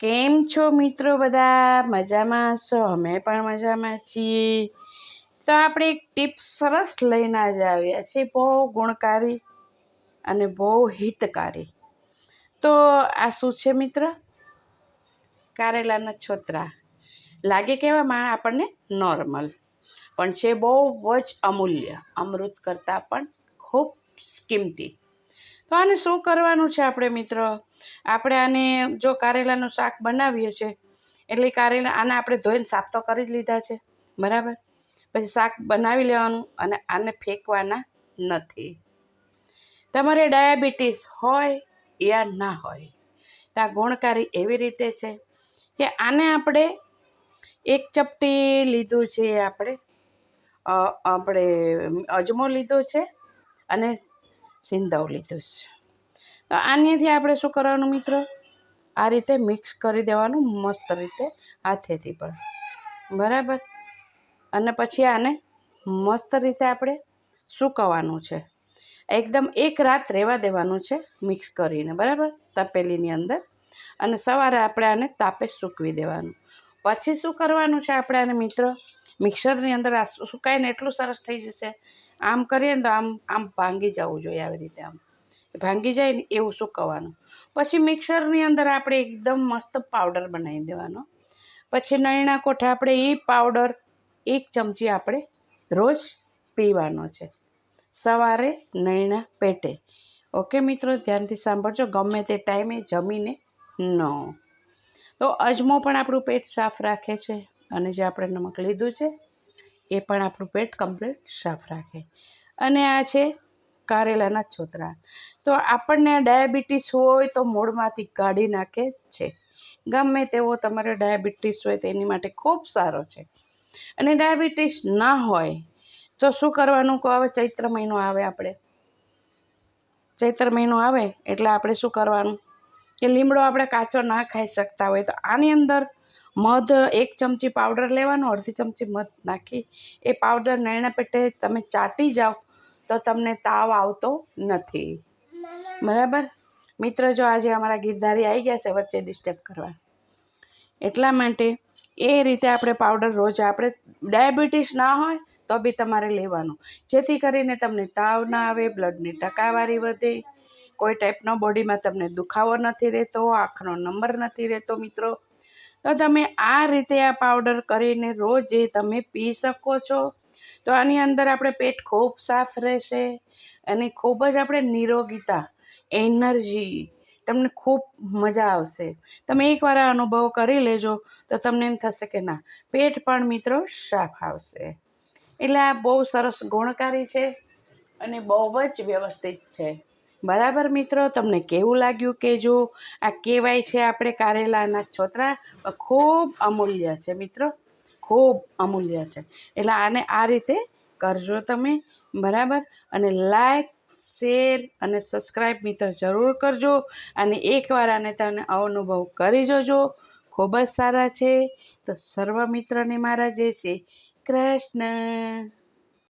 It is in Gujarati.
કેમ છો મિત્રો બધા? મજામાં છો? અમે પણ મજામાં છીએ. તો આપણે એક ટિપ્સ સરસ લઈને આજે આવ્યા છીએ. બહુ ગુણકારી અને બહુ હિતકારી. તો આ શું છે મિત્ર? કારેલાના છોતરા. લાગે કેવા માણ આપણને? નોર્મલ. પણ છે બહુ જ અમૂલ્ય. અમૃત કરતાં પણ ખૂબ કિંમતી. તો આને શું કરવાનું છે આપણે મિત્ર? આપણે આને જો કારેલાનું શાક બનાવીએ છીએ એટલે કારેલા આને આપણે ધોઈને સાફ તો કરી જ લીધા છે, બરાબર? પછી શાક બનાવી લેવાનું અને આને ફેંકવાના નથી. તમારે ડાયાબિટીસ હોય યા ના હોય, તો ગુણકારી એવી રીતે છે કે આને આપણે એક ચપટી લીધું છે આપણે આપણે અજમો લીધો છે અને સિંધવ લીધું છે. તો આનેથી આપણે શું કરવાનું મિત્રો? આ રીતે મિક્સ કરી દેવાનું મસ્ત રીતે હાથેથી પણ. બરાબર? અને પછી આને મસ્ત રીતે આપણે સૂકવવાનું છે. એકદમ એક રાત રહેવા દેવાનું છે મિક્સ કરીને. બરાબર? તપેલીની અંદર. અને સવારે આપણે આને તાપે સૂકવી દેવાનું. પછી શું કરવાનું છે આપણે આને મિત્રો? મિક્સરની અંદર આ સુકાઈને એટલું સરસ થઈ જશે. આમ કરીએ ને તો આમ આમ ભાંગી જવું જોઈએ આવી રીતે આમ. ભાંગી જાય ને એવું સૂકવવાનું. પછી મિક્સરની અંદર આપણે એકદમ મસ્ત પાવડર બનાવી દેવાનો. પછી નયણા કોઠા આપણે એ પાવડર એક ચમચી આપણે રોજ પીવાનો છે. સવારે નયણા પેટે. ઓકે મિત્રો, ધ્યાનથી સાંભળજો, ગમે તે ટાઈમે જમીને ન. તો અજમો પણ આપણું પેટ સાફ રાખે છે. અને જે આપણે નમક લીધું છે, એ પણ આપણું પેટ કમ્પ્લીટ સાફ રાખે. અને આ છે કારેલાના છોતરા. તો આપણને ડાયાબિટીસ હોય તો મૂળમાંથી કાઢી નાખે છે. ગમે તેવો તમારે ડાયાબિટીસ હોય તો એની માટે ખૂબ સારો છે. અને ડાયાબિટીસ ના હોય તો શું કરવાનું કહો? હવે ચૈત્ર મહિનો આવે આપણે. ચૈત્ર મહિનો આવે એટલે આપણે શું કરવાનું? કે લીમડો આપણે કાચો ના ખાઈ શકતા હોય તો આની અંદર મધ એક ચમચી પાવડર લેવાનો, અડધી ચમચી મધ નાખી. એ પાવડર નૈણા પેટે તમે ચાટી જાઓ તો તમને તાવ આવતો નથી. બરાબર? મિત્ર, જો આજે અમારા ગીરધારી આવી ગયા છે વચ્ચે ડિસ્ટર્બ કરવા. એટલા માટે એ રીતે આપણે પાવડર રોજ આપણે ડાયાબિટીસ ના હોય તો બી તમારે લેવાનું. જેથી કરીને તમને તાવ ના આવે બ્લડની ટકાવારી વધે, કોઈ ટાઈપનો બોડીમાં તમને દુખાવો નથી રહેતો, આંખનો નંબર નથી રહેતો, મિત્રો. તો તમે આ રીતે આ પાવડર કરીને રોજ એ તમે પી શકો છો. તો આની અંદર આપણે પેટ ખૂબ સાફ રહેશે અને ખૂબ જ આપણે નિરોગીતા, એનર્જી, તમને ખૂબ મજા આવશે. તમે એકવાર આ અનુભવ કરી લેજો તો તમને એમ થશે કે ના, પેટ પણ મિત્રો સાફ આવશે. એટલે આ બહુ સરસ ગુણકારી છે અને બહુ જ વ્યવસ્થિત છે. બરાબર મિત્રો? તમને કેવું લાગ્યું કે જો આ કહેવાય છે આપણે કારેલાના છોતરા? ખૂબ અમૂલ્ય છે મિત્રો. ખૂબ અમૂલ્ય છે. એટલે આને આ રીતે કરજો તમે. બરાબર? અને લાઈક, શેર અને સબસ્ક્રાઈબ મિત્ર જરૂર કરજો. અને એકવાર આને તમે અનુભવ કરી જોજો. ખૂબ જ સારા છે. તો સર્વ મિત્રોને મારા જય શ્રી કૃષ્ણ.